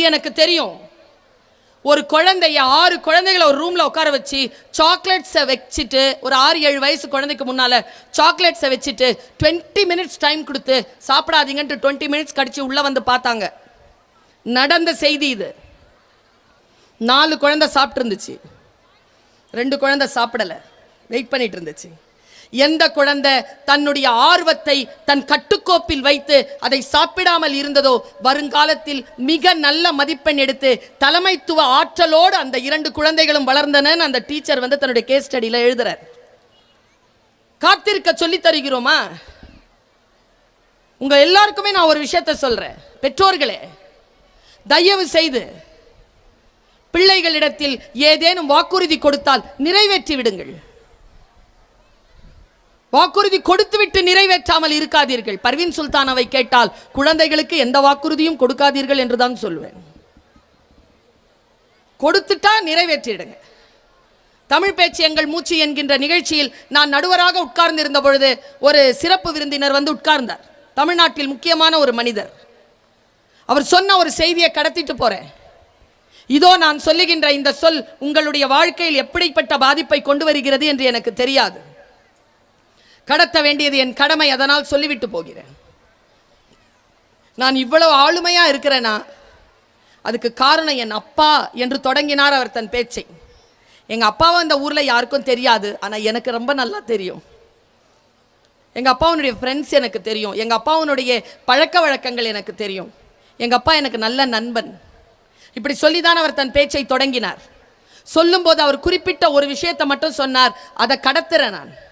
Psychology எனக்கு தெரியும். ஒரு குழந்தைய ஆறு குழந்தைகளை ஒரு ரூம்ல உட்கார வச்சு சாக்லேட்ஸை வச்சுட்டு ஒரு ஆறு ஏழு வயசு குழந்தைக்கு முன்னால சாக்லேட்ஸை வச்சுட்டு டுவெண்ட்டி மினிட்ஸ் டைம் கொடுத்து சாப்பிடாதீங்கன்ட்டு டுவெண்ட்டி மினிட்ஸ் கடிச்சு உள்ள வந்து பார்த்தாங்க. நடந்த செய்தி இது. நாலு குழந்தை சாப்பிட்டு இருந்துச்சு ரெண்டு குழந்தை சாப்பிடல. வெயிட் பண்ணிட்டு இருந்துச்சு. எந்த குழந்தை தன்னுடைய ஆர்வத்தை தன் கட்டுக்கோப்பில் வைத்து அதை சாப்பிடாமல் இருந்ததோ வருங்காலத்தில் மிக நல்ல மதிப்பெண் எடுத்து தலைமைத்துவ ஆற்றலோடு அந்த இரண்டு குழந்தைகளும் வளர்ந்தனன்னு அந்த டீச்சர் வந்து தன்னுடைய கேஸ் ஸ்டடியில் எழுதுறார். காத்திருக்க சொல்லித் தருகிறோமா? உங்க எல்லாருக்குமே நான் ஒரு விஷயத்தை சொல்றேன். பெற்றோர்களே தயவு செய்து பிள்ளைகளிடத்தில் ஏதேனும் வாக்குறுதி கொடுத்தால் நிறைவேற்றி விடுங்கள் வாக்குறுதி கொடுத்துவிட்டு நிறைவேற்றாமல் இருக்காதீர்கள். பர்வீன் சுல்தானாவை கேட்டால் குழந்தைகளுக்கு எந்த வாக்குறுதியும் கொடுக்காதீர்கள் என்று தான் சொல்வேன். கொடுத்துட்டா நிறைவேற்றிடுங்க. தமிழ் பேச்சு எங்கள் மூச்சு என்கின்ற நிகழ்ச்சியில் நான் நடுவராக உட்கார்ந்திருந்த பொழுது ஒரு சிறப்பு விருந்தினர் வந்து உட்கார்ந்தார். தமிழ்நாட்டில் முக்கியமான ஒரு மனிதர். அவர் சொன்ன ஒரு செய்தியை கடத்திட்டு போறேன். இதோ நான் சொல்லுகின்ற இந்த சொல் உங்களுடைய வாழ்க்கையில் எப்படிப்பட்ட பாதிப்பை கொண்டு வருகிறது என்று எனக்கு தெரியாது. கடத்த வேண்டியது என் கடமை அதனால் சொல்லிவிட்டு போகிறேன். நான் இவ்வளவு ஆளுமையா இருக்கிறேனா? அதுக்கு காரணம் என் அப்பா என்று தொடங்கினார் அவர் தன் பேச்சை. எங்க அப்பாவை அந்த ஊர்ல யாருக்கும் தெரியாது ஆனா எனக்கு ரொம்ப நல்லா தெரியும். எங்க அப்பாவுடைய ஃப்ரெண்ட்ஸ் எனக்கு தெரியும். எங்க அப்பாவுடைய பழக்க வழக்கங்கள் எனக்கு தெரியும். எங்க அப்பா எனக்கு நல்ல நண்பன். இப்படி சொல்லிதான் அவர் தன் பேச்சை தொடங்கினார். சொல்லும்போது அவர் குறிப்பிட்ட ஒரு விஷயத்தை மட்டும் சொன்னார். அதை கடத்துறேன் நான்.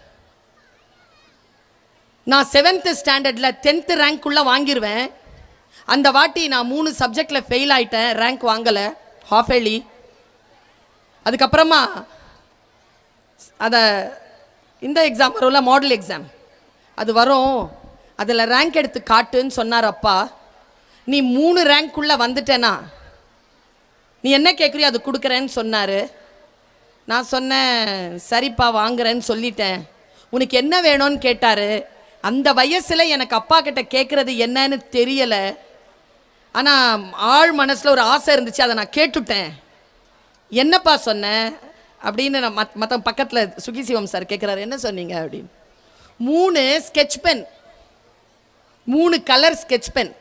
நான் செவன்த்து ஸ்டாண்டர்டில் டென்த்து ரேங்க்குள்ளே வாங்கிடுவேன் அந்த வாட்டி நான் மூணு சப்ஜெக்டில் ஃபெயில் ஆகிட்டேன் ரேங்க் வாங்கலை. ஹாஃப் ஏர்லி அதுக்கப்புறமா அதை இந்த எக்ஸாம் வரும்ல மாடல் எக்ஸாம் அது வரும். அதில் ரேங்க் எடுத்து காட்டுன்னு சொன்னார் அப்பா. நீ மூணு ரேங்க்குள்ளே வந்துட்டேனா? நீ என்ன கேட்குறியோ அது கொடுக்குறேன்னு சொன்னார். நான் சொன்னேன் சரிப்பா வாங்குறேன்னு சொல்லிட்டேன். உனக்கு என்ன வேணும்னு கேட்டார். அந்த வயசில் எனக்கு அப்பா கிட்ட கேட்குறது என்னன்னு தெரியலை. ஆனால் ஆழ் மனசில் ஒரு ஆசை இருந்துச்சு அதை நான் கேட்டுட்டேன். என்னப்பா சொன்னேன் அப்படின்னு நான் மத் மற்ற பக்கத்தில் சுகிசிவம் சார் கேட்குறாரு என்ன சொன்னீங்க? அப்படின்னு. மூணு ஸ்கெட்ச் பென் மூணு கலர் ஸ்கெட்ச் பென்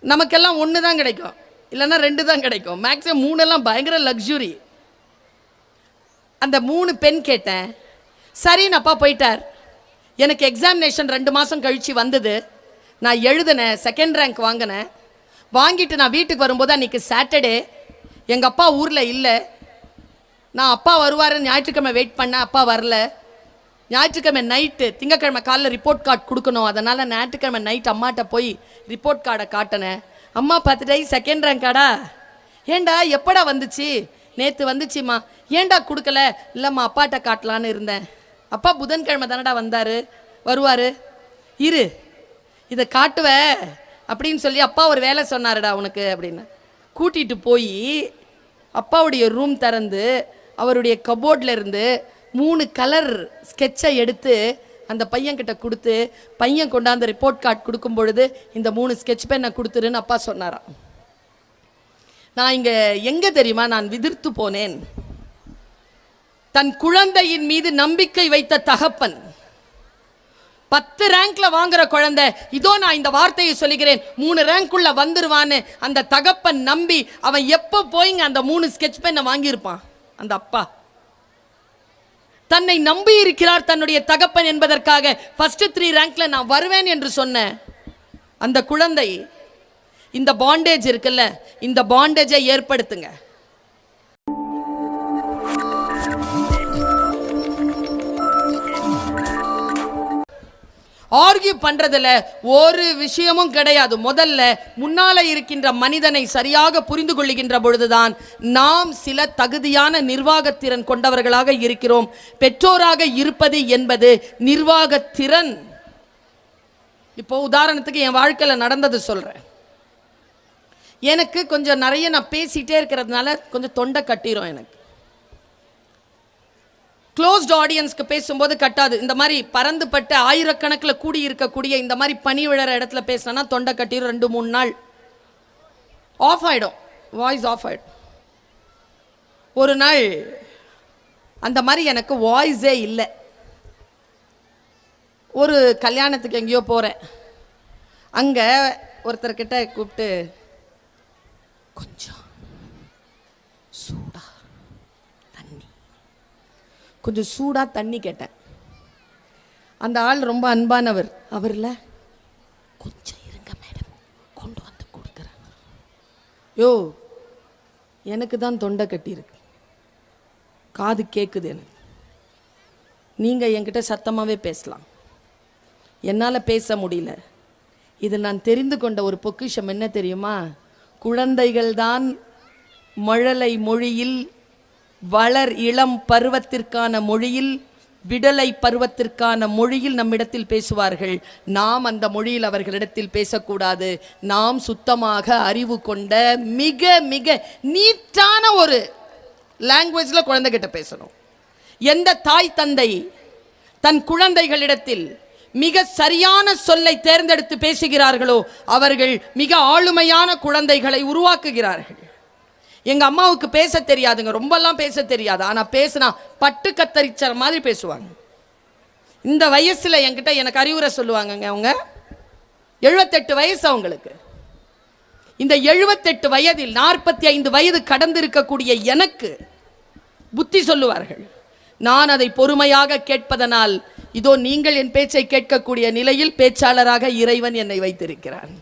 நமக்கெல்லாம் ஒன்று தான் கிடைக்கும். இல்லைன்னா ரெண்டு தான் கிடைக்கும். மேக்ஸிமம் மூணெல்லாம் பயங்கர லக்ஸுரி அந்த மூணு பென் கேட்டேன். சரின்னு அப்பா போயிட்டார். எனக்கு எக்ஸாமினேஷன் ரெண்டு மாதம் கழித்து வந்தது. நான் எழுதினேன் செகண்ட் ரேங்க் வாங்கினேன். வாங்கிட்டு நான் வீட்டுக்கு வரும்போது அன்றைக்கி சாட்டர்டே எங்கள் அப்பா ஊரில் இல்லை. நான் அப்பா வருவாருன்னு ஞாயிற்றுக்கிழமை வெயிட் பண்ணேன் அப்பா வரல. ஞாயிற்றுக்கிழமை நைட்டு திங்கக்கிழமை காலைல ரிப்போர்ட் கார்டு கொடுக்கணும். அதனால் ஞாயிற்றுக்கிழமை நைட் அம்மாட்ட போய் ரிப்போர்ட் கார்டை காட்டினேன். அம்மா பார்த்துட்டே செகண்ட் ரேங்க்காடா ஏண்டா எப்படா வந்துச்சு? நேற்று வந்துச்சுமா ஏண்டா கொடுக்கல? இல்லைம்மா அப்பாட்ட காட்டலான்னு இருந்தேன். அப்பா புதன்கிழமை தானடா வந்தார்? வருவார்? இரு. இதை காட்டுவ அப்படின்னு சொல்லி அப்பா ஒரு வேலை சொன்னாருடா உனக்கு அப்படின்னு. கூட்டிகிட்டு போய் அப்பாவுடைய ரூம் திறந்து அவருடைய கபோர்டில் இருந்து மூணு கலர் ஸ்கெட்சை எடுத்து அந்த பையன்கிட்ட கொடுத்து பையன் கொண்டாந்து ரிப்போர்ட் கார்டு கொடுக்கும் பொழுது இந்த மூணு ஸ்கெட்ச் பெண்ணை கொடுத்துருன்னு அப்பா சொன்னாராம். நான் இங்கே எங்கே தெரியுமா? நான் விதிர்த்து போனேன். தன் குழந்தையின் மீது நம்பிக்கை வைத்த தகப்பன். பத்து ரேங்க்ல வாங்குற குழந்தை இதோ நான் இந்த வார்த்தையை சொல்லுகிறேன் மூணு ரேங்க்குள்ள வந்துருவான்னு அந்த தகப்பன் நம்பி அவன் எப்போ போய்ங்க அந்த மூணு ஸ்கெட்ச் பெண்ணை வாங்கியிருப்பான் அந்த அப்பா. தன்னை நம்பி இருக்கிறார் தன்னுடைய தகப்பன் என்பதற்காக ஃபர்ஸ்ட் த்ரீ ரேங்க்ல நான் வருவேன் என்று சொன்ன அந்த குழந்தை இந்த பாண்டேஜ் இருக்குல்ல இந்த பாண்டேஜை ஏற்படுத்துங்க. ஆர்கியூ பண்ணுறதுல ஒரு விஷயமும் கிடையாது. முதல்ல முன்னால் இருக்கின்ற மனிதனை சரியாக புரிந்து கொள்ளுகின்ற பொழுதுதான் நாம் சில தகுதியான நிர்வாகத்திறன் கொண்டவர்களாக இருக்கிறோம். பெற்றோராக இருப்பது என்பது நிர்வாகத்திறன் இப்போ உதாரணத்துக்கு என் வாழ்க்கையில் நடந்தது சொல்கிறேன் எனக்கு கொஞ்சம் நிறைய நான் பேசிகிட்டே இருக்கிறதுனால கொஞ்சம் தொண்டை கட்டிடும் எனக்கு. க்ளோஸ்ட் ஆடியன்ஸ்க்கு பேசும்போது கட்டாது. இந்த மாதிரி பறந்துபட்ட ஆயிரக்கணக்கில் கூடி இருக்கக்கூடிய இந்த மாதிரி பனி விழற இடத்துல பேசினா தொண்டை கட்டிடும் ரெண்டு மூணு நாள். ஆஃப் ஆகிடும் வாய்ஸ் ஆஃப் ஆகிடும் ஒரு நாள் அந்த மாதிரி எனக்கு வாய்ஸே இல்லை. ஒரு கல்யாணத்துக்கு எங்கேயோ போகிறேன் அங்கே ஒருத்தர்கிட்ட கூப்பிட்டு கொஞ்சம் சூடா தண்ணி கொஞ்சம் சூடாக தண்ணி கேட்டேன். அந்த ஆள் ரொம்ப அன்பானவர். அவரில் கொஞ்சம் இருங்க மேடம் கொண்டு வந்து கொடுக்குறேன். யோ எனக்கு தான் தொண்டை கட்டியிருக்கு. காது கேட்குது எனக்கு. நீங்கள் என்கிட்ட சத்தமாகவே பேசலாம். என்னால் பேச முடியல. இதில் நான் தெரிந்து கொண்ட ஒரு பொக்கிஷம் என்ன தெரியுமா? குழந்தைகள்தான் மழலை மொழியில் வளர் இளம் பருவத்திற்கான மொழியில் விடலை பருவத்திற்கான மொழியில் நம்மிடத்தில் பேசுவார்கள். நாம் அந்த மொழியில் அவர்களிடத்தில் பேசக்கூடாது. நாம் சுத்தமாக அறிவு கொண்ட மிக மிக நீட்டான ஒரு லாங்குவேஜில் குழந்தைகிட்ட பேசணும். எந்த தாய் தந்தை தன் குழந்தைகளிடத்தில் மிக சரியான சொல்லை தேர்ந்தெடுத்து பேசுகிறார்களோ அவர்கள் மிக ஆளுமையான குழந்தைகளை உருவாக்குகிறார்கள். எங்கள் அம்மாவுக்கு பேச தெரியாதுங்க. ரொம்பலாம் பேச தெரியாது. ஆனால் பேசினா பட்டு கத்தரிச்சர் மாதிரி பேசுவாங்க. இந்த வயசில் என்கிட்ட எனக்கு அறிவுரை சொல்லுவாங்கங்க அவங்க. எழுபத்தெட்டு வயசு அவங்களுக்கு. இந்த எழுபத்தெட்டு வயதில் நாற்பத்தி ஐந்து வயது கடந்திருக்கக்கூடிய எனக்கு புத்தி சொல்லுவார்கள். நான் அதை பொறுமையாக கேட்பதனால் இதோ நீங்கள் என் பேச்சை கேட்கக்கூடிய நிலையில் பேச்சாளராக இறைவன் என்னை வைத்திருக்கிறான்.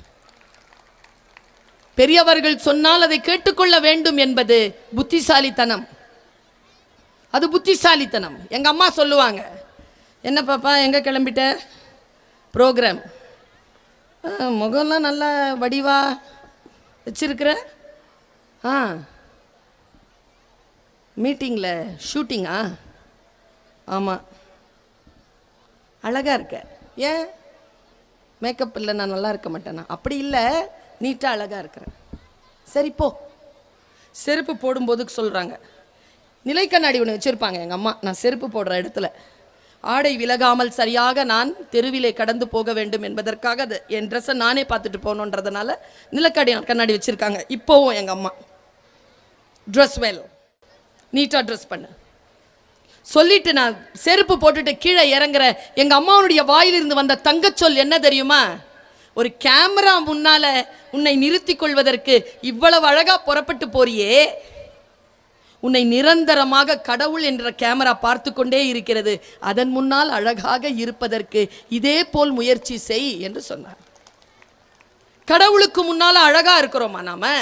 பெரியவர்கள் சொன்னால் அதை கேட்டுக்கொள்ள வேண்டும் என்பது புத்திசாலித்தனம். அது புத்திசாலித்தனம். எங்கள் அம்மா சொல்லுவாங்க என்ன பாப்பா எங்கே கிளம்பிட்ட? ப்ரோக்ராம் முகம்லாம் நல்லா வடிவா வச்சிருக்கிற? ஆ. மீட்டிங்கில் ஷூட்டிங்கா ஆமாம் அழகாக இருக்க. ஏன்? மேக்கப் இல்லை நான் நல்லா இருக்க மாட்டேனா? அப்படி இல்லை. நீட்டாக அழகாக இருக்கிறேன் சரி போ. செருப்பு போடும்போதுக்கு சொல்கிறாங்க நிலை கண்ணாடி ஒன்று வச்சுருப்பாங்க எங்கள் அம்மா. நான் செருப்பு போடுற இடத்துல. ஆடை விலகாமல் சரியாக நான் தெருவிலே கடந்து போக வேண்டும் என்பதற்காக அது என் ட்ரெஸ்ஸை நானே பார்த்துட்டு போகணுன்றதுனால நிலக்கடி கண்ணாடி வச்சுருக்காங்க. இப்போவும் எங்கள் அம்மா. ட்ரெஸ் வேல் நீட்டாக ட்ரெஸ் பண்ணு. சொல்லிட்டு நான் செருப்பு போட்டுட்டு கீழே இறங்குற எங்கள் அம்மாவுடைய வாயிலிருந்து வந்த தங்கச்சொல் என்ன தெரியுமா? ஒரு கேமரா முன்னால உன்னை நிறுத்தி கொள்வதற்கு இவ்வளவு அழகா புறப்பட்டு போறியே? உன்னை நிரந்தரமாக கடவுள் என்ற கேமரா பார்த்து கொண்டே இருக்கிறது. அதன் முன்னால் அழகாக இருப்பதற்கு இதே போல் முயற்சி செய் என்று சொன்னார். கடவுளுக்கு முன்னால் அழகா இருக்கிறோமா நாம?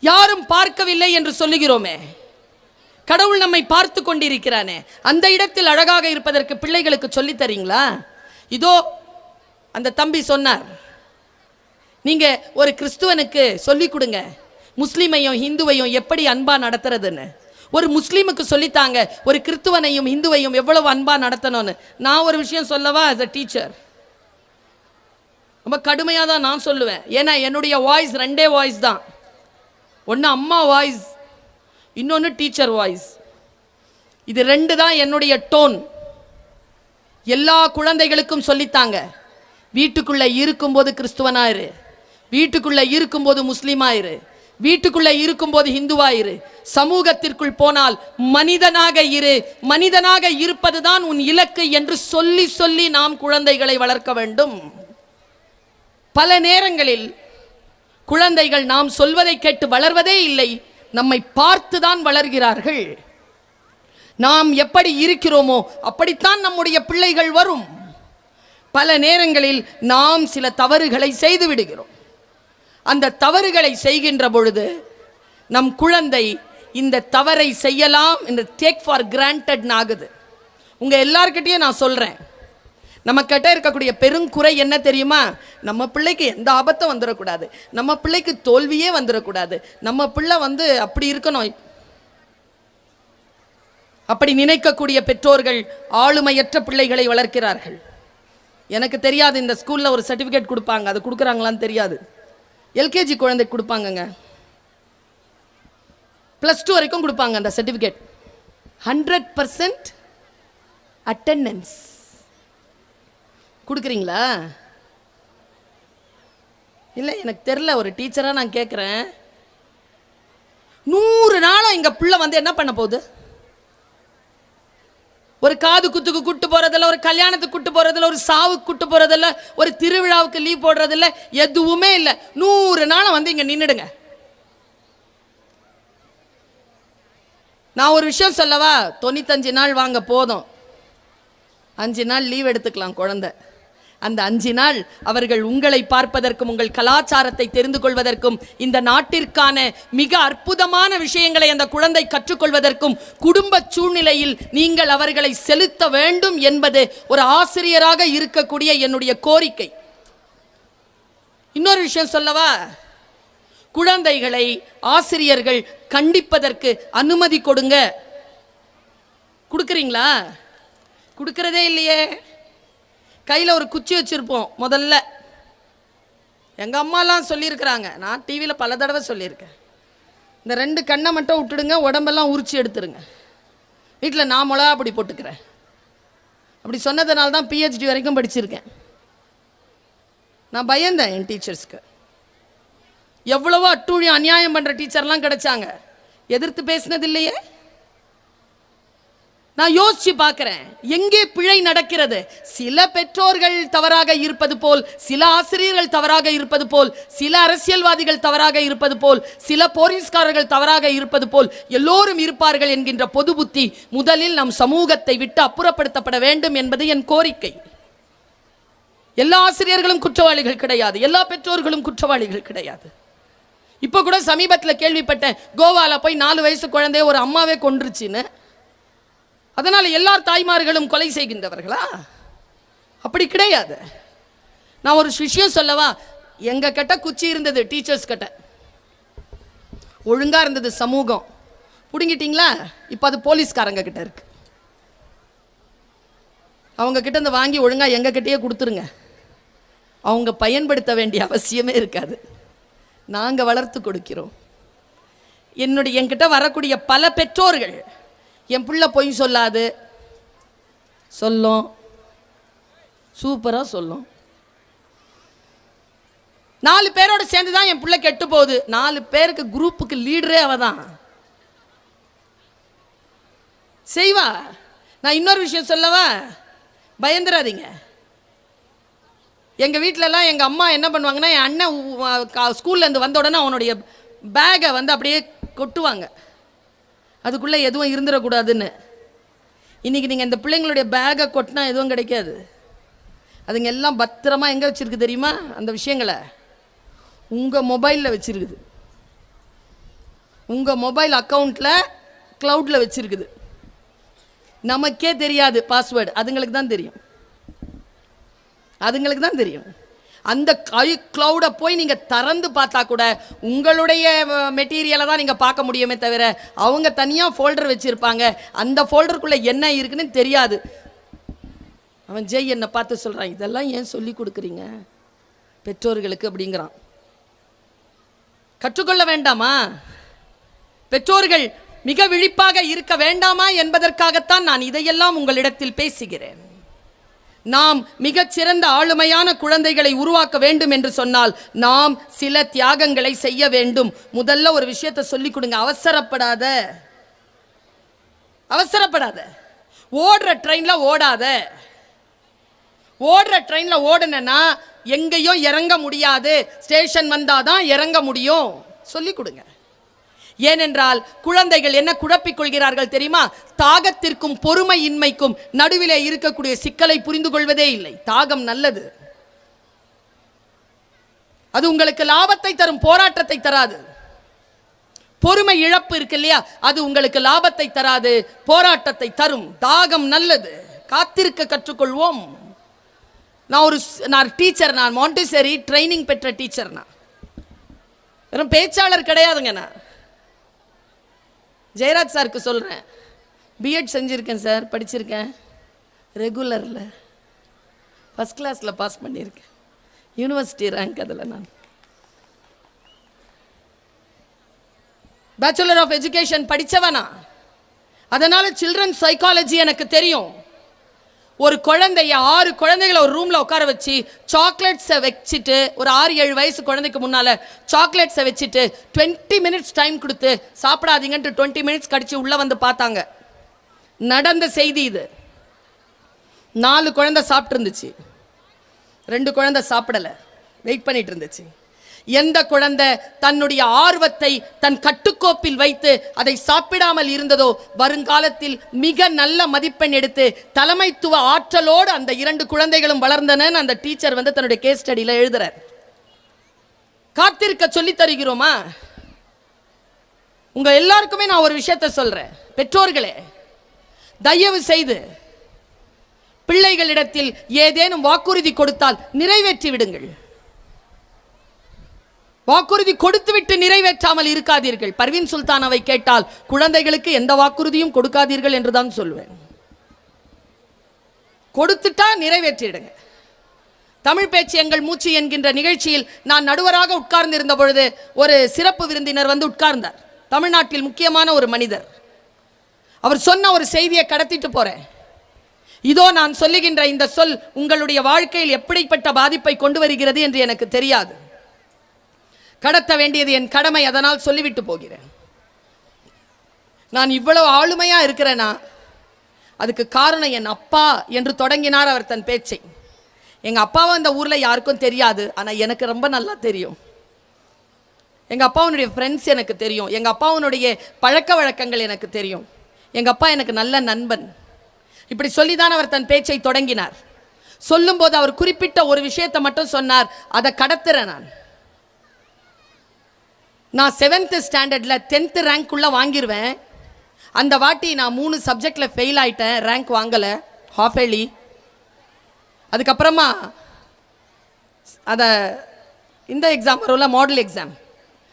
யாரும் பார்க்கவில்லை என்று சொல்லுகிறோமே. கடவுள் நம்மை பார்த்து கொண்டிருக்கிறானே. அந்த இடத்தில் அழகாக இருப்பதற்கு பிள்ளைகளுக்கு சொல்லித் தரீங்களா? இதோ அந்த தம்பி சொன்னார் நீங்கள் ஒரு கிறிஸ்துவனுக்கு சொல்லிக் கொடுங்க முஸ்லீமையும் ஹிந்துவையும் எப்படி அன்பாக நடத்துறதுன்னு. ஒரு முஸ்லீமுக்கு சொல்லித்தாங்க ஒரு கிறிஸ்துவனையும் ஹிந்துவையும் எவ்வளவு அன்பாக நடத்தணும்னு. நான் ஒரு விஷயம் சொல்லவா அஸ் அ டீச்சர் ரொம்ப கடுமையாக தான் நான் சொல்லுவேன். ஏன்னா என்னுடைய வாய்ஸ் ரெண்டே வாய்ஸ் தான். ஒன்று அம்மா வாய்ஸ் இன்னொன்று டீச்சர் வாய்ஸ் இது ரெண்டு தான் என்னுடைய டோன் எல்லா குழந்தைகளுக்கும் சொல்லித்தாங்க. வீட்டுக்குள்ளே இருக்கும்போது கிறிஸ்துவனா இரு இருக்கும்போது முஸ்லீமா இரு இருக்கும்போது ஹிந்துவா இரு சமூகத்திற்குள் போனால் மனிதனாக இரு. மனிதனாக இருப்பதுதான் உன் இலக்கு என்று சொல்லி சொல்லி நாம் குழந்தைகளை வளர்க்க வேண்டும். பல நேரங்களில் குழந்தைகள் நாம் சொல்வதை கேட்டு வளர்வதே இல்லை. நம்மை பார்த்துதான் வளர்கிறார்கள். நாம் எப்படி இருக்கிறோமோ அப்படித்தான் நம்முடைய பிள்ளைகள் வரும். பல நேரங்களில் நாம் சில தவறுகளை செய்து விடுகிறோம். அந்த தவறுகளை செய்கின்ற பொழுது நம் குழந்தை இந்த தவறை செய்யலாம் என்று டேக் ஃபார் கிராண்டட் ஆகுது உங்கள் எல்லார்கிட்டயும் நான் சொல்கிறேன் நம்மக்கிட்ட இருக்கக்கூடிய பெருங்குறை என்ன தெரியுமா? நம்ம பிள்ளைக்கு எந்த ஆபத்தும் வந்துடக்கூடாது நம்ம பிள்ளைக்கு தோல்வியே வந்துடக்கூடாது நம்ம பிள்ளை வந்து அப்படி இருக்கணும். அப்படி நினைக்கக்கூடிய பெற்றோர்கள் ஆளுமையற்ற பிள்ளைகளை வளர்க்கிறார்கள். எனக்கு தெரியாது இந்த ஸ்கூலில் ஒரு சர்டிஃபிகேட் கொடுப்பாங்க. அது கொடுக்குறாங்களான்னு தெரியாது. எல்கேஜி குழந்தைக்கு கொடுப்பாங்கங்க. ப்ளஸ் டூ வரைக்கும் கொடுப்பாங்க அந்த சர்டிஃபிகேட் ஹண்ட்ரட் பர்சன்ட் அட்டெண்டன்ஸ் கொடுக்குறீங்களா? இல்லை எனக்கு தெரில ஒரு டீச்சராக நான் கேட்குறேன் நூறு நாளும் எங்கள் பிள்ளை வந்து என்ன பண்ண போகுது? ஒரு காது குத்துக்கு கூட்டு போகிறதில்ல ஒரு கல்யாணத்துக்கு கூட்டு போகிறதில்ல ஒரு சாவுக்கு கூட்டு போகிறதில்ல ஒரு திருவிழாவுக்கு லீவ் போடுறதில்ல எதுவுமே இல்லை. நூறு நாளும் வந்து இங்கே நின்றுடுங்க நான் ஒரு விஷயம் சொல்லவா? தொண்ணூத்தஞ்சு நாள் வாங்க போதும். அஞ்சு நாள் லீவ் எடுத்துக்கலாம் குழந்தை. அந்த அஞ்சு நாள் அவர்கள் உங்களை பார்ப்பதற்கும் உங்கள் கலாச்சாரத்தை தெரிந்து கொள்வதற்கும் இந்த நாட்டிற்கான மிக அற்புதமான விஷயங்களை அந்த குழந்தை கற்றுக்கொள்வதற்கும் குடும்ப சூழ்நிலையில் நீங்கள் அவர்களை செலுத்த வேண்டும் என்பது ஒரு ஆசிரியராக இருக்கக்கூடிய என்னுடைய கோரிக்கை. இன்னொரு விஷயம் சொல்லவா? குழந்தைகளை ஆசிரியர்கள் கண்டிப்பதற்கு அனுமதி கொடுங்க. கொடுக்குறீங்களா? கொடுக்கறதே இல்லையே. கையில் ஒரு குச்சி வச்சுருப்போம் முதல்ல. எங்கள் அம்மாலாம் சொல்லியிருக்கிறாங்க. நான் டிவியில் பல தடவை சொல்லியிருக்கேன். இந்த ரெண்டு கண்ணை மட்டும் விட்டுடுங்க உடம்பெல்லாம் உரிச்சு எடுத்துருங்க. வீட்டில் நான் மிளகா அப்படி போட்டுக்கிறேன். அப்படி சொன்னதுனால தான் பிஹெச்டி வரைக்கும் படிச்சிருக்கேன். நான் பயந்தேன் என் டீச்சர்ஸ்க்கு எவ்வளவோ அட்டூழியம் அநியாயம் பண்ணுற டீச்சர்லாம் கிடைச்சாங்க. எதிர்த்து பேசினது இல்லையே? நான் யோசிச்சு பார்க்கிறேன். எங்கே பிழை நடக்கிறது? சில பெற்றோர்கள் தவறாக இருப்பது போல் சில ஆசிரியர்கள் தவறாக இருப்பது போல் சில அரசியல்வாதிகள் தவறாக இருப்பது போல் சில போலீஸ்காரர்கள் தவறாக இருப்பது போல் எல்லோரும் இருப்பார்கள் என்கின்ற பொது புத்தி முதலில் நம் சமூகத்தை விட்டு அப்புறப்படுத்தப்பட வேண்டும் என்பது என் கோரிக்கை. எல்லா ஆசிரியர்களும் குற்றவாளிகள் கிடையாது. எல்லா பெற்றோர்களும் குற்றவாளிகள் கிடையாது. இப்போ கூட சமீபத்தில் கேள்விப்பட்டேன். கோவால போய் நாலு வயசு குழந்தைய ஒரு அம்மாவே கொன்றுச்சுன்னு. அதனால் எல்லார் தாய்மார்களும் கொலை செய்கின்றவர்களா? அப்படி கிடையாது. நான் ஒரு விஷயம் சொல்லவா? எங்கள் கிட்ட குச்சி இருந்தது டீச்சர்ஸ் கிட்ட. ஒழுங்காக இருந்தது சமூகம். பிடுங்கிட்டிங்களா? இப்போ அது போலீஸ்காரங்க கிட்ட இருக்கு. அவங்க கிட்ட இந்த வாங்கி ஒழுங்காக எங்க கொடுத்துருங்க. அவங்க பயன்படுத்த வேண்டிய அவசியமே இருக்காது. நாங்கள் வளர்த்து கொடுக்கிறோம். என்னுடைய என்கிட்ட வரக்கூடிய பல பெற்றோர்கள் என் பிள்ளை பொய் சொல்லாது. சொல்லும். சூப்பராக சொல்லும். நாலு பேரோட சேர்ந்து தான் என் பிள்ளை கெட்டு போகுது. நாலு பேருக்கு குரூப்புக்கு லீடரே அவ தான் செய்வா. நான் இன்னொரு விஷயம் சொல்லவா? பயந்துடாதீங்க எங்கள் வீட்டிலலாம் எங்கள் அம்மா என்ன பண்ணுவாங்கன்னா என் அண்ணன் கா- ஸ்கூல்லேருந்து வந்த உடனே அவனுடைய பேகை வந்து அப்படியே கொட்டுவாங்க. அதுக்குள்ளே எதுவும் இருந்துடக்கூடாதுன்னு இன்றைக்கி நீங்கள் இந்த பிள்ளைங்களுடைய பேகை கொட்டினா எதுவும் கிடைக்காது. அதுங்க எல்லாம் பத்திரமா எங்கே வச்சுருக்கு தெரியுமா? அந்த விஷயங்களை. உங்கள் மொபைலில் வச்சுருக்குது. உங்கள் மொபைல் அக்கௌண்ட்டில் க்ளவுடில் வச்சுருக்குது. நமக்கே தெரியாது பாஸ்வேர்டு அதுங்களுக்கு தான் தெரியும். அதுங்களுக்கு தான் தெரியும். அந்த ஐ க்ளவுடை போய் நீங்கள் திறந்து பார்த்தா கூட உங்களுடைய மெட்டீரியலை தான் நீங்கள் பார்க்க முடியுமே தவிர அவங்க தனியாக ஃபோல்டர் வச்சுருப்பாங்க. அந்த ஃபோல்டருக்குள்ளே என்ன இருக்குன்னு தெரியாது. அவன் ஜெய் என்னை பார்த்து சொல்கிறான் இதெல்லாம் ஏன் சொல்லி கொடுக்குறீங்க? பெற்றோர்களுக்கு அப்படிங்கிறான். கற்றுக்கொள்ள வேண்டாமா? பெற்றோர்கள் மிக விழிப்பாக இருக்க வேண்டாமா என்பதற்காகத்தான் நான் இதையெல்லாம் உங்களிடத்தில் பேசுகிறேன். நாம் மிகச்சிறந்த ஆளுமையான குழந்தைகளை உருவாக்க வேண்டும் என்று சொன்னால் நாம் சில தியாகங்களை செய்ய வேண்டும். முதல்ல ஒரு விஷயத்தை சொல்லிக் கொடுங்க. அவசரப்படாத. அவசரப்படாத. ஓடுற ட்ரெயின்ல ஓடாத. ஓடுற ட்ரெயின்ல ஓடுனேன்னா எங்கேயும் இறங்க முடியாது. ஸ்டேஷன் வந்தாதான் இறங்க முடியும். சொல்லிக் கொடுங்க. ஏனென்றால் குழந்தைகள் என்ன குழப்பிக் கொள்கிறார்கள் தெரியுமா? தாகத்திற்கும் பொறுமையின்மைக்கும் நடுவிலே இருக்கக்கூடிய சிக்கலை புரிந்து கொள்வதே இல்லை. தாகம் நல்லது. அது உங்களுக்கு லாபத்தை தரும் போராட்டத்தை தராது. பொறுமை இழப்பு இருக்கு இல்லையா? அது உங்களுக்கு லாபத்தை தராது போராட்டத்தை தரும். தாகம் நல்லது. காத்திருக்க கற்றுக்கொள்வோம். நான் ஒரு நான் டீச்சர் நான் மாண்டிசரி ட்ரைனிங் பெற்ற டீச்சர் நான். வெறும் பேச்சாளர் கிடையாதுங்க நான். ஜெயராஜ் சாருக்கு சொல்கிறேன் பிஎட் செஞ்சுருக்கேன் சார் படிச்சிருக்கேன். ரெகுலரில் ஃபஸ்ட் கிளாஸில் பாஸ் பண்ணியிருக்கேன். யூனிவர்சிட்டி ரேங்க் அதில் நான். பேச்சுலர் ஆஃப் எஜுகேஷன் படித்தவனா அதனால் சில்ட்ரன் சைக்காலஜி எனக்கு தெரியும். ஒரு குழந்தைய ஆறு குழந்தைகளை ஒரு ரூமில் உட்கார வச்சு சாக்லேட்ஸை வச்சுட்டு ஒரு ஆறு ஏழு வயசு குழந்தைக்கு முன்னால் சாக்லேட்ஸை வச்சுட்டு டுவெண்ட்டி மினிட்ஸ் டைம் கொடுத்து சாப்பிடாதீங்கன்ட்டு டுவெண்ட்டி மினிட்ஸ் கடிச்சு உள்ளே வந்து பார்த்தாங்க. நடந்த செய்தி இது. நாலு குழந்தை சாப்பிட்டு இருந்துச்சு ரெண்டு குழந்தை சாப்பிடல. வெயிட் பண்ணிட்டு இருந்துச்சு. எந்த குழந்தை தன்னுடைய ஆர்வத்தை தன் கட்டுக்கோப்பில் வைத்து அதை சாப்பிடாமல் இருந்ததோ வருங்காலத்தில் மிக நல்ல மதிப்பெண் எடுத்து தலைமைத்துவ ஆற்றலோடு அந்த இரண்டு குழந்தைகளும் வளர்ந்தனன்னு அந்த டீச்சர் வந்து தன்னுடைய கேஸ் ஸ்டடியில் எழுதுறார். காத்திருக்க சொல்லித் தருகிறோமா? உங்க எல்லாருக்குமே நான் ஒரு விஷயத்தை சொல்றேன். பெற்றோர்களே தயவு செய்து பிள்ளைகளிடத்தில் ஏதேனும் வாக்குறுதி கொடுத்தால் நிறைவேற்றி விடுங்கள். வாக்குறுதி கொடுத்துவிட்டு நிறைவேற்றாமல் இருக்காதீர்கள். பர்வீன் சுல்தானாவை கேட்டால் குழந்தைகளுக்கு எந்த வாக்குறுதியும் கொடுக்காதீர்கள் என்று தான் சொல்வேன். கொடுத்துட்டா நிறைவேற்றிடுங்க. தமிழ் பேச்சு எங்கள் மூச்சு என்கின்ற நிகழ்ச்சியில் நான் நடுவராக உட்கார்ந்திருந்த பொழுது ஒரு சிறப்பு விருந்தினர் வந்து உட்கார்ந்தார். தமிழ்நாட்டில் முக்கியமான ஒரு மனிதர். அவர் சொன்ன ஒரு செய்தியை கடத்திட்டு போறேன். இதோ நான் சொல்லுகின்ற இந்த சொல் உங்களுடைய வாழ்க்கையில் எப்படிப்பட்ட பாதிப்பை கொண்டு வருகிறது என்று எனக்கு தெரியாது. கடத்த வேண்டியது என் கடமை அதனால் சொல்லிவிட்டு போகிறேன். நான் இவ்வளவு ஆளுமையாக இருக்கிறேனா? அதுக்கு காரணம் என் அப்பா என்று தொடங்கினார் அவர் தன் பேச்சை. எங்கள் அப்பாவை அந்த ஊரில் யாருக்கும் தெரியாது ஆனால் எனக்கு ரொம்ப நல்லா தெரியும். எங்கள் அப்பாவுனுடைய ஃப்ரெண்ட்ஸ் எனக்கு தெரியும். எங்கள் அப்பாவுனுடைய பழக்க வழக்கங்கள் எனக்கு தெரியும். எங்கள் அப்பா எனக்கு நல்ல நண்பன். இப்படி சொல்லிதான் அவர் தன் பேச்சை தொடங்கினார். சொல்லும்போது அவர் குறிப்பிட்ட ஒரு விஷயத்தை மட்டும் சொன்னார். அதை கடத்துறேன் நான். நான் செவன்த்து ஸ்டாண்டர்டில் டென்த்து ரேங்க்குள்ளே வாங்கிடுவேன் அந்த வாட்டி நான் மூணு சப்ஜெக்டில் ஃபெயில் ஆகிட்டேன் ரேங்க் வாங்கலை. ஹாஃப் ஏலி அதுக்கப்புறமா அதை இந்த எக்ஸாம் வரும்ல மாடல் எக்ஸாம்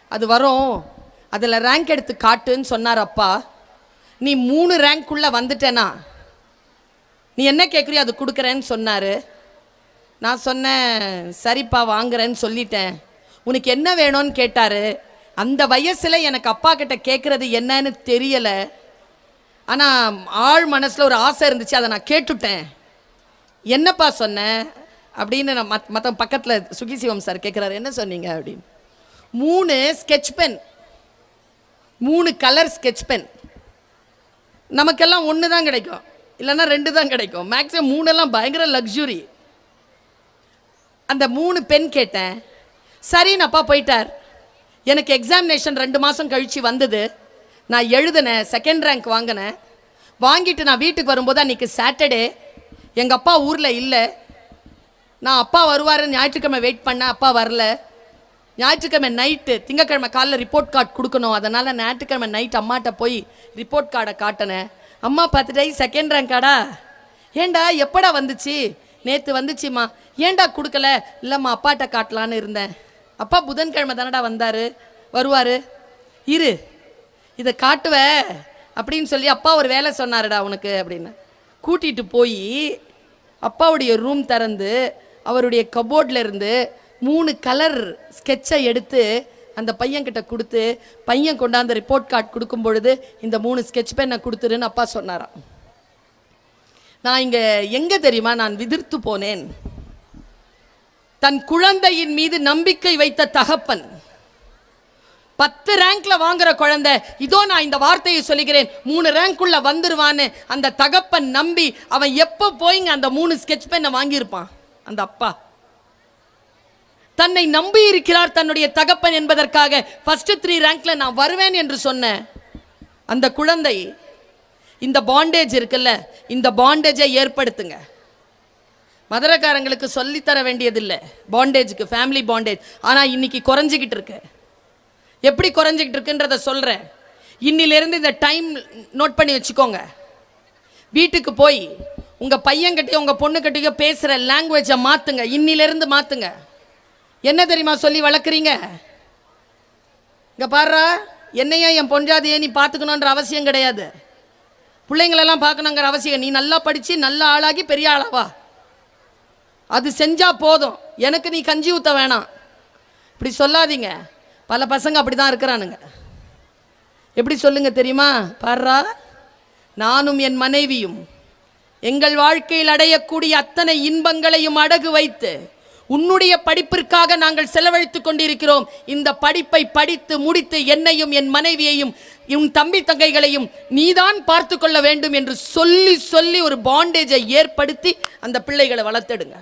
அது வரும். அதில் ரேங்க் எடுத்து காட்டுன்னு சொன்னார் அப்பா. நீ மூணு ரேங்க்குள்ளே வந்துட்டேனா? நீ என்ன கேட்குறியோ அது கொடுக்குறேன்னு சொன்னார். நான் சொன்னேன் சரிப்பா வாங்குறேன்னு சொல்லிட்டேன். உனக்கு என்ன வேணும்னு கேட்டார். அந்த வயசில் எனக்கு அப்பா கிட்ட கேட்குறது என்னன்னு தெரியலை. ஆனால் ஆழ் மனசில் ஒரு ஆசை இருந்துச்சு அதை நான் கேட்டுட்டேன். என்னப்பா சொன்னேன் அப்படின்னு நான் மத் மற்ற பக்கத்தில் சுகி சிவம் சார் கேட்குறாரு என்ன சொன்னீங்க? அப்படின்னு. மூணு ஸ்கெட்ச் பென் மூணு கலர் ஸ்கெட்ச் பென் நமக்கெல்லாம் ஒன்று தான் கிடைக்கும். இல்லைன்னா ரெண்டு தான் கிடைக்கும். மேக்ஸிமம் மூணெல்லாம் பயங்கர லக்ஸுரி அந்த மூணு பென் கேட்டேன். சரின்னு அப்பா போயிட்டார். எனக்கு எக்ஸாமினேஷன் ரெண்டு மாதம் கழித்து வந்தது. நான் எழுதினேன் செகண்ட் ரேங்க் வாங்கினேன். வாங்கிட்டு நான் வீட்டுக்கு வரும்போது அன்றைக்கி சாட்டர்டே எங்கள் அப்பா ஊரில் இல்லை. நான் அப்பா வருவாருன்னு ஞாயிற்றுக்கிழமை வெயிட் பண்ணேன் அப்பா வரல. ஞாயிற்றுக்கிழமை நைட்டு திங்கக்கிழமை காலைல ரிப்போர்ட் கார்டு கொடுக்கணும். அதனால் ஞாயிற்றுக்கிழமை நைட் அம்மாட்ட போய் ரிப்போர்ட் கார்டை காட்டினேன். அம்மா பார்த்துட்டே செகண்ட் ரேங்க் கார்டா ஏண்டா எப்படா வந்துச்சு? நேற்று வந்துச்சுமா? ஏண்டா கொடுக்கல? இல்லைம்மா அப்பாட்ட காட்டலான்னு இருந்தேன். அப்பா புதன்கிழமை தானடா வந்தார்? வருவார்? இரு. இதை காட்டுவ அப்படின்னு சொல்லி அப்பா ஒரு வேலை சொன்னாருடா உனக்கு அப்படின்னு. கூட்டிகிட்டு போய் அப்பாவுடைய ரூம் திறந்து அவருடைய கபோர்டில் இருந்து மூணு கலர் ஸ்கெட்சை எடுத்து அந்த பையன்கிட்ட கொடுத்து பையன் கொண்டாந்து ரிப்போர்ட் கார்டு கொடுக்கும் பொழுது இந்த மூணு ஸ்கெட்ச் பெண்ணை கொடுத்துருன்னு அப்பா சொன்னாராம். நான் இங்கே எங்கே தெரியுமா? நான் விதிர்த்து போனேன். தன் குழந்தையின் மீது நம்பிக்கை வைத்த தகப்பன். பத்து ரேங்க்ல வாங்குற குழந்தை இதோ நான் இந்த வார்த்தையை சொல்லுகிறேன் மூணு ரேங்க்குள்ள வந்துருவான்னு அந்த தகப்பன் நம்பி அவன் எப்போ போய்ங்க அந்த மூணு ஸ்கெட்ச் பெண்ணை வாங்கியிருப்பான்? அந்த அப்பா. தன்னை நம்பி இருக்கிறார் தன்னுடைய தகப்பன் என்பதற்காக ஃபர்ஸ்ட் த்ரீ ரேங்க்ல நான் வருவேன் என்று சொன்ன அந்த குழந்தை இந்த பாண்டேஜ் இருக்குல்ல இந்த பாண்டேஜை ஏற்படுத்துங்க. மதுரக்காரங்களுக்கு சொல்லித்தர வேண்டியதில்லை. பாண்டேஜுக்கு ஃபேமிலி பாண்டேஜ் ஆனால் இன்னைக்கு குறைஞ்சிக்கிட்டு இருக்கு. எப்படி குறைஞ்சிக்கிட்டு இருக்குன்றத சொல்கிறேன் இன்னிலேருந்து இந்த டைம் நோட் பண்ணி வச்சுக்கோங்க. வீட்டுக்கு போய் உங்கள் பையன்கிட்டயோ உங்கள் பொண்ணுக்கிட்டயோ பேசுகிற லாங்குவேஜை மாற்றுங்க இன்னிலிருந்து மாற்றுங்க என்ன தெரியுமா சொல்லி வளர்க்குறீங்க? இங்கே பாடுறா என்னையா என் பொஞ்சாதியை நீ பார்த்துக்கணுன்ற அவசியம் கிடையாது. பிள்ளைங்களெல்லாம் பார்க்கணுங்கிற அவசியம். நீ நல்லா படித்து நல்ல ஆளாகி பெரிய ஆளாவா? அது செஞ்சால் போதும். எனக்கு நீ கஞ்சி ஊற்ற வேணாம். இப்படி சொல்லாதீங்க. பல பசங்க அப்படி தான் இருக்கிறானுங்க. எப்படி சொல்லுங்க தெரியுமா? பாருடா நானும் என் மனைவியும் எங்கள் வாழ்க்கையில் அடையக்கூடிய அத்தனை இன்பங்களையும் அடகு வைத்து உன்னுடைய படிப்பிற்காக நாங்கள் செலவழித்துக் கொண்டிருக்கிறோம். இந்த படிப்பை படித்து முடித்து என்னையும் என் மனைவியையும் உன் தம்பி தங்கைகளையும் நீதான் பார்த்து கொள்ள வேண்டும் என்று சொல்லி சொல்லி ஒரு பாண்டேஜை ஏற்படுத்தி அந்த பிள்ளைகளை வளர்த்தெடுங்க.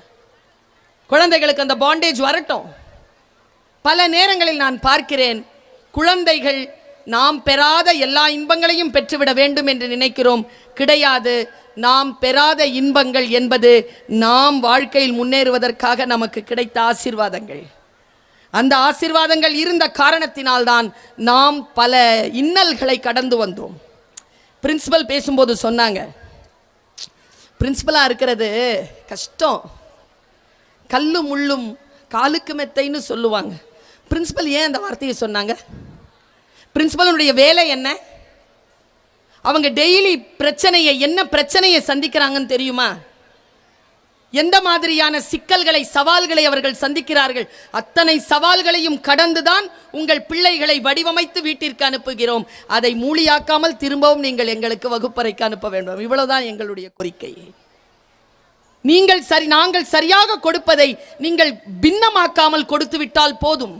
குழந்தைகளுக்கு அந்த பாண்டேஜ் வரட்டும். பல நேரங்களில் நான் பார்க்கிறேன் குழந்தைகள் நாம் பெறாத எல்லா இன்பங்களையும் பெற்றுவிட வேண்டும் என்று நினைக்கிறோம். கிடையாது. நாம் பெறாத இன்பங்கள் என்பது நாம் வாழ்க்கையில் முன்னேறுவதற்காக நமக்கு கிடைத்த ஆசீர்வாதங்கள். அந்த ஆசீர்வாதங்கள் இருந்த காரணத்தினால்தான் நாம் பல இன்னல்களை கடந்து வந்தோம். பிரின்சிபல் பேசும்போது சொன்னாங்க பிரின்சிபலாக இருக்கிறது கஷ்டம். கல்லும் முள்ளும் காலுக்கு மெத்தைன்னு சொல்லுவாங்க. பிரின்சிபல் ஏன் அந்த வார்த்தையை சொன்னாங்க? பிரின்சிபலுடைய வேலை என்ன? அவங்க டெய்லி பிரச்சனையை என்ன பிரச்சனையை சந்திக்கிறாங்கன்னு தெரியுமா? எந்த மாதிரியான சிக்கல்களை சவால்களை அவர்கள் சந்திக்கிறார்கள்? அத்தனை சவால்களையும் கடந்துதான் உங்கள் பிள்ளைகளை வடிவமைத்து வீட்டிற்கு அனுப்புகிறோம். அதை மூலியாக்காமல் திரும்பவும் நீங்கள் எங்களுக்கு வகுப்பறைக்கு அனுப்ப வேண்டும். இவ்வளவுதான் எங்களுடைய கோரிக்கை. நீங்கள் சரி நாங்கள் சரியாக கொடுப்பதை நீங்கள் பின்னமாக்காமல் கொடுத்து விட்டால் போதும்.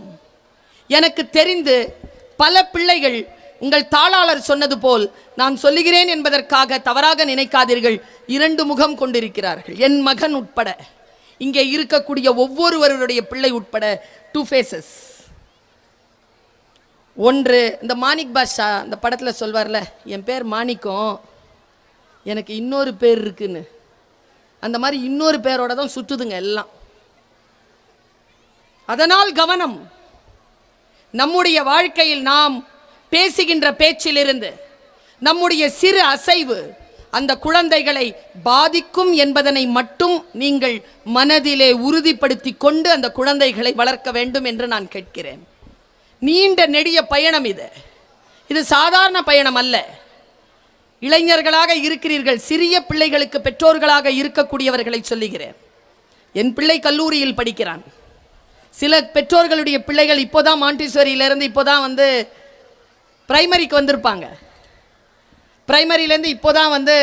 எனக்கு தெரிந்து பல பிள்ளைகள் உங்கள் தாளாளர் சொன்னது போல் நான் சொல்லுகிறேன் என்பதற்காக தவறாக நினைக்காதீர்கள். இரண்டு முகம் கொண்டிருக்கிறார்கள். என் மகன் உட்பட. இங்கே இருக்கக்கூடிய ஒவ்வொருவருடைய பிள்ளை உட்பட டூ ஃபேஸஸ் ஒன்று இந்த மாணிக் பாஷா இந்த படத்தில் சொல்வார்ல என் பேர் மாணிக்கம் எனக்கு இன்னொரு பேர் இருக்குன்னு. அந்த மாதிரி இன்னொரு பேரோட தான் சுத்துதுங்க எல்லாம். அதனால் கவனம். நம்முடைய வாழ்க்கையில் நாம் பேசுகின்ற பேச்சிலிருந்து நம்முடைய சிறு அசைவு அந்த குழந்தைகளை பாதிக்கும் என்பதனை மட்டும் நீங்கள் மனதிலே உறுதிப்படுத்தி கொண்டு அந்த குழந்தைகளை வளர்க்க வேண்டும் என்று நான் கேட்கிறேன். நீண்ட நெடிய பயணம் இது. இது சாதாரண பயணம் அல்ல. இளைஞர்களாக இருக்கிறீர்கள் சிறிய பிள்ளைகளுக்கு பெற்றோர்களாக இருக்கக்கூடியவர்களை சொல்லுகிறேன். என் பிள்ளை கல்லூரியில் படிக்கிறான். சில பெற்றோர்களுடைய பிள்ளைகள் இப்போதான் மாண்டிஸ்வரியிலேருந்து இப்போதான் வந்து ப்ரைமரிக்கு வந்திருப்பாங்க. பிரைமரியிலேருந்து இப்போதான் வந்து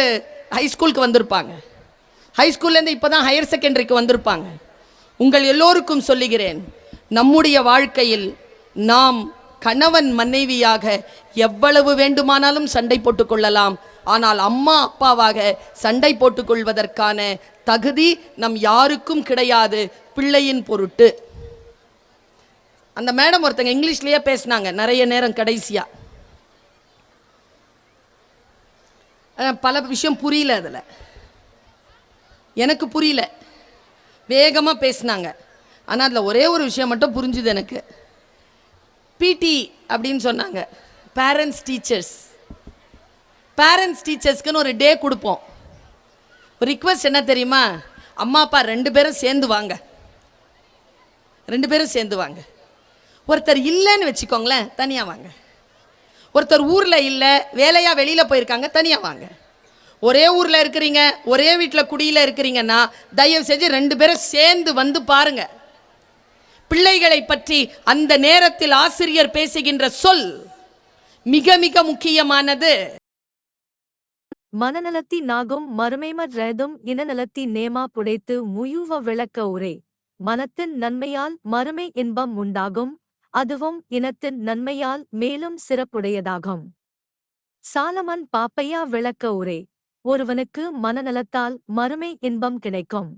ஹைஸ்கூலுக்கு வந்திருப்பாங்க. ஹைஸ்கூல்லேருந்து இப்போ தான் ஹையர் செகண்டரிக்கு வந்திருப்பாங்க. உங்கள் எல்லோருக்கும் சொல்லுகிறேன் நம்முடைய வாழ்க்கையில் நாம் கணவன் மனைவியாக எவ்வளவு வேண்டுமானாலும் சண்டை போட்டுக்கொள்ளலாம் ஆனால் அம்மா அப்பாவாக சண்டை போட்டுக்கொள்வதற்கான தகுதி நம் யாருக்கும் கிடையாது. பிள்ளையின் பொருட்டு. அந்த மேடம் ஒருத்தங்க இங்கிலீஷ்லேயே பேசினாங்க. நிறைய நேரம் கடைசியாக பல விஷயம் புரியல அதில். எனக்கு புரியல. வேகமாக பேசினாங்க. ஆனால் அதில் ஒரே ஒரு விஷயம் மட்டும் புரிஞ்சுது எனக்கு. பிடி அப்படின்னு சொன்னாங்க. பேரண்ட்ஸ் டீச்சர்ஸ் பேரண்ட்ஸ் டீச்சர்ஸ்க்குன்னு ஒரு டே கொடுப்போம். ரிக்வஸ்ட் என்ன தெரியுமா? அம்மா அப்பா ரெண்டு பேரும் சேர்ந்து வாங்க. ரெண்டு பேரும் சேர்ந்து வாங்க. ஒருத்தர் இல்லைன்னு வச்சுக்கோங்களேன் தனியாக வாங்க. ஒருத்தர் ஊரில் இல்லை வேலையாக வெளியில் போயிருக்காங்க தனியாக வாங்க. ஒரே ஊரில் இருக்கிறீங்க ஒரே வீட்டில் குடியில் இருக்கிறீங்கன்னா தயவு செஞ்சு ரெண்டு பேரும் சேர்ந்து வந்து பாருங்க. பிள்ளைகளை பற்றி அந்த நேரத்தில் ஆசிரியர் பேசுகின்ற சொல் மிக மிக முக்கியமானது. மனநலத்தி நாகும் மறுமைமற் ரேதும் இனநலத்தி நேமா புடைத்து முயுவ விளக்க உரை. மனத்தின் நன்மையால் மறுமை இன்பம் உண்டாகும். அதுவும் இனத்தின் நன்மையால் மேலும் சிறப்புடையதாகும். சாலமன் பாப்பையா விளக்க உரை ஒருவனுக்கு மனநலத்தால் மறுமை இன்பம் கிடைக்கும்.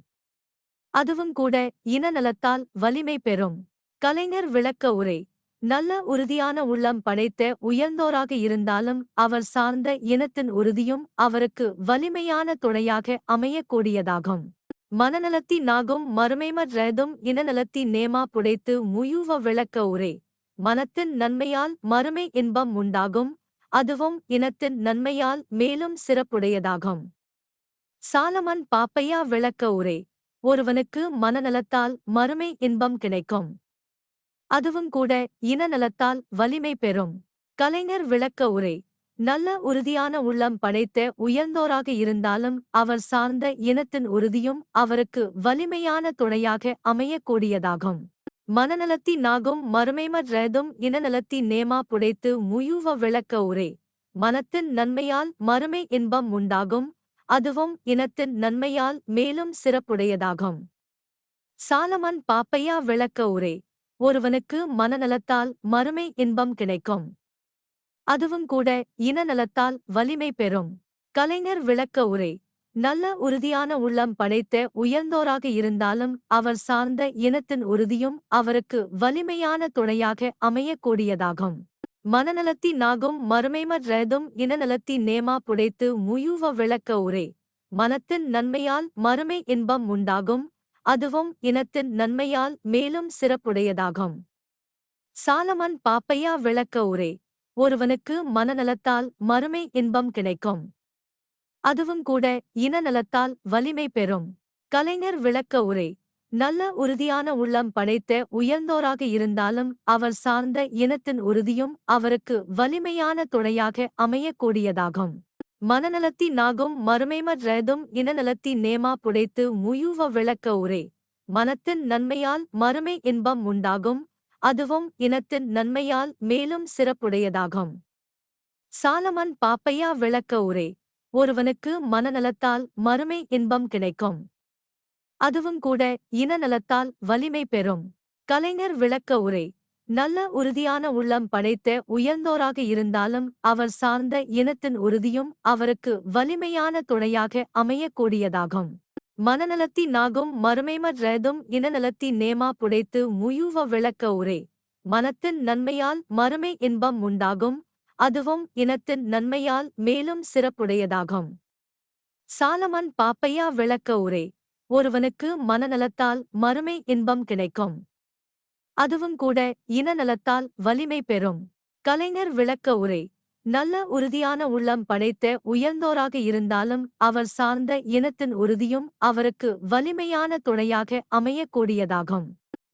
அதுவும் கூட இனநலத்தால் வலிமை பெறும் கலைஞர் விளக்க உரை நல்ல உறுதியான உள்ளம் படைத்த உயர்ந்தோராக இருந்தாலும் அவர் சார்ந்த இனத்தின் உறுதியும் அவருக்கு வலிமையான துணையாக அமையக்கூடியதாகும். மனநலத்தி நாகும் மறுமைமற் ரேதும் இனநலத்தி நேமா புடைத்து முயுவ விளக்க உரை. மனத்தின் நன்மையால் மறுமை இன்பம் உண்டாகும் அதுவும் இனத்தின் நன்மையால் மேலும் சிறப்புடையதாகும். சாலமன் பாப்பையா விளக்க உரை. ஒருவனுக்கு மனநலத்தால் மறுமை இன்பம் கிடைக்கும். அதுவும் கூட இனநலத்தால் வலிமை பெறும். கலைஞர் விளக்க உரை. நல்ல உறுதியான உள்ளம் படைத்த உயர்ந்தோராக இருந்தாலும் அவர் சார்ந்த இனத்தின் உறுதியும் அவருக்கு வலிமையான துணையாக அமையக்கூடியதாகும். மனநலத்தி நாகும் மறுமைமற் ரேதும் இனநலத்தி நேமா புடைத்து முயுவ விளக்க உரை. மனத்தின் நன்மையால் மறுமை இன்பம் உண்டாகும் அதுவும் இனத்தின் நன்மையால் மேலும் சிறப்புடையதாகும். சாலமன் பாப்பையா விளக்க உரை. ஒருவனுக்கு மனநலத்தால் மறுமை இன்பம் கிடைக்கும். அதுவும் கூட இனநலத்தால் வலிமை பெறும். கலைஞர் விளக்க உரை. நல்ல உறுதியான உள்ளம் படைத்த உயர்ந்தோராக இருந்தாலும் அவர் சார்ந்த இனத்தின் உறுதியும் அவருக்கு வலிமையான துணையாக அமையக்கூடியதாகும். மனநலத்தி நாகும் மறுமைமற் ரேதும் இனநலத்தி நேமா புடைத்து முயுவ விளக்க உரை. மனத்தின் நன்மையால் மறுமை இன்பம் உண்டாகும். அதுவும் இனத்தின் நன்மையால் மேலும் சிறப்புடையதாகும். சாலமன் பாப்பையா விளக்க உரை. ஒருவனுக்கு மனநலத்தால் மறுமை இன்பம் கிடைக்கும். அதுவும் கூட இனநலத்தால் வலிமை பெறும். கலைஞர் விளக்க உரை நல்ல உறுதியான உள்ளம் படைத்த உயர்ந்தோராக இருந்தாலும் அவர் சார்ந்த இனத்தின் உறுதியும் அவருக்கு வலிமையான துணையாக அமையக்கூடியதாகும். மனநலத்தி நாகும் மறுமைமற்றதும் இனநலத்தி நேமா புடைத்து முயுவ விளக்க உரை மனத்தின் நன்மையால் மறுமை இன்பம் உண்டாகும். அதுவும் இனத்தின் நன்மையால் மேலும் சிறப்புடையதாகும். சாலமன் பாப்பையா விளக்க உரை ஒருவனுக்கு மனநலத்தால் மறுமை இன்பம் கிடைக்கும். அதுவும் கூட இனநலத்தால் வலிமை பெறும். கலைஞர் விளக்க உரை நல்ல உறுதியான உள்ளம் படைத்த உயர்ந்தோராக இருந்தாலும் அவர் சார்ந்த இனத்தின் உறுதியும் அவருக்கு வலிமையான துணையாக அமையக்கூடியதாகும். மனநலத்தி நாகும் மறுமைமற் ரேதும் இனநலத்தி நேமா புடைத்து முயுவ விளக்க உரை. மனத்தின் நன்மையால் மறுமை இன்பம் உண்டாகும். அதுவும் இனத்தின் நன்மையால் மேலும் சிறப்புடையதாகும். சாலமன் பாப்பையா விளக்க உரை. ஒருவனுக்கு மனநலத்தால் மறுமை இன்பம் கிடைக்கும். அதுவும் கூட இனநலத்தால் வலிமை பெறும். கலைஞர் விளக்க உரை. நல்ல உறுதியான உள்ளம் படைத்த உயர்ந்தோராக இருந்தாலும் அவர் சார்ந்த இனத்தின் உறுதியும் அவருக்கு வலிமையான துணையாக அமையக்கூடியதாகும்.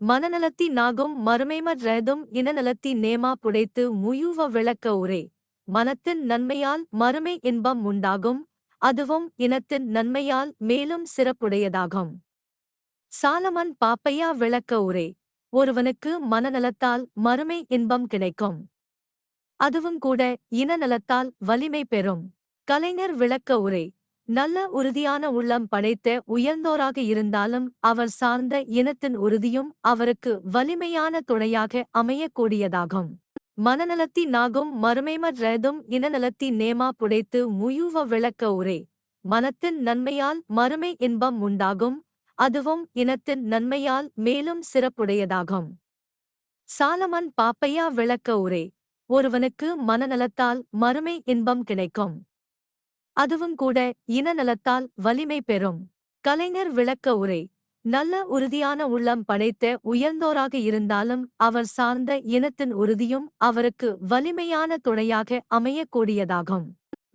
மனநலத்தி நாகும் மறுமைமற் ரேதும் இனநலத்தி நேமா புடைத்து முயுவ விளக்க உரை. மனத்தின் நன்மையால் மறுமை இன்பம் உண்டாகும் அதுவும் இனத்தின் நன்மையால் மேலும் சிறப்புடையதாகும். சாலமன் பாப்பையா விளக்க உரை. ஒருவனுக்கு மனநலத்தால் மறுமை இன்பம் கிடைக்கும். அதுவும் கூட இனநலத்தால் வலிமை பெறும். கலைஞர் விளக்க உரை. நல்ல உறுதியான உள்ளம் படைத்த உயர்ந்தோராக இருந்தாலும் அவர் சார்ந்த இனத்தின் உறுதியும் அவருக்கு வலிமையான துணையாக அமையக்கூடியதாகும். மனநலத்தி நாகும் மறுமைமற்றதும் இனநலத்தி நேமா புடைத்து முயுவ விளக்க உரை. மனத்தின் நன்மையால் மறுமை இன்பம் உண்டாகும். அதுவும் இனத்தின் நன்மையால் மேலும் சிறப்புடையதாகும். சாலமன் பாப்பையா விளக்க உரை. ஒருவனுக்கு மனநலத்தால் மறுமை இன்பம் கிடைக்கும். அதுவும் கூட இனநலத்தால் வலிமை பெறும். கலைஞர் விளக்க உரை. நல்ல உறுதியான உள்ளம் படைத்த உயர்ந்தோராக இருந்தாலும் அவர் சார்ந்த இனத்தின் உறுதியும் அவருக்கு வலிமையான துணையாக அமையக்கூடியதாகும்.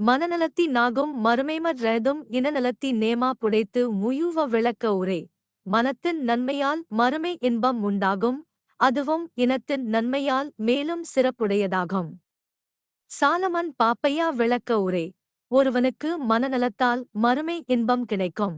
மனநலத்தி நாகும் மறுமைமற்றதும் இனநலத்தி நேமா புடைத்து முயுவ விளக்க உரை. மனத்தின் நன்மையால் மறுமை இன்பம் உண்டாகும். அதுவும் இனத்தின் நன்மையால் மேலும் சிறப்புடையதாகும். சாலமன் பாப்பையா விளக்க உரை ஒருவனுக்கு மனநலத்தால் மறுமை இன்பம் கிடைக்கும்.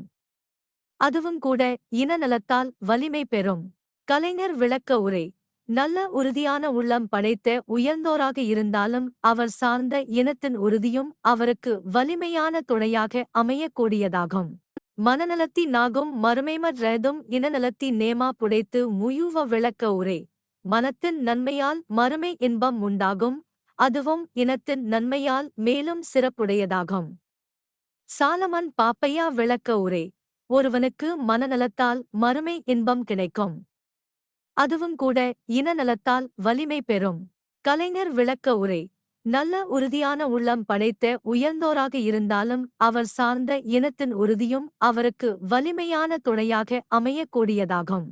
அதுவும் கூட இனநலத்தால் வலிமை பெறும். கலைஞர் விளக்க உரை நல்ல உறுதியான உள்ளம் படைத்த உயர்ந்தோராக இருந்தாலும் அவர் சார்ந்த இனத்தின் உறுதியும் அவருக்கு வலிமையான துணையாக அமையக்கூடியதாகும். மனநலத்தி நாகும் மறுமைமற் ரேதும் இனநலத்தி நேமா புடைத்து முயுவ விளக்க உரை. மனத்தின் நன்மையால் மறுமை இன்பம் உண்டாகும் அதுவும் இனத்தின் நன்மையால் மேலும் சிறப்புடையதாகும். சாலமன் பாப்பையா விளக்க உரை. ஒருவனுக்கு மனநலத்தால் மறுமை இன்பம் கிடைக்கும். அதுவும் கூட இனநலத்தால் வலிமை பெறும். கலைஞர் விளக்க உரை. நல்ல உறுதியான உள்ளம் படைத்த உயர்ந்தோராக இருந்தாலும் அவர் சார்ந்த இனத்தின் உறுதியும் அவருக்கு வலிமையான துணையாக அமையக்கூடியதாகும்.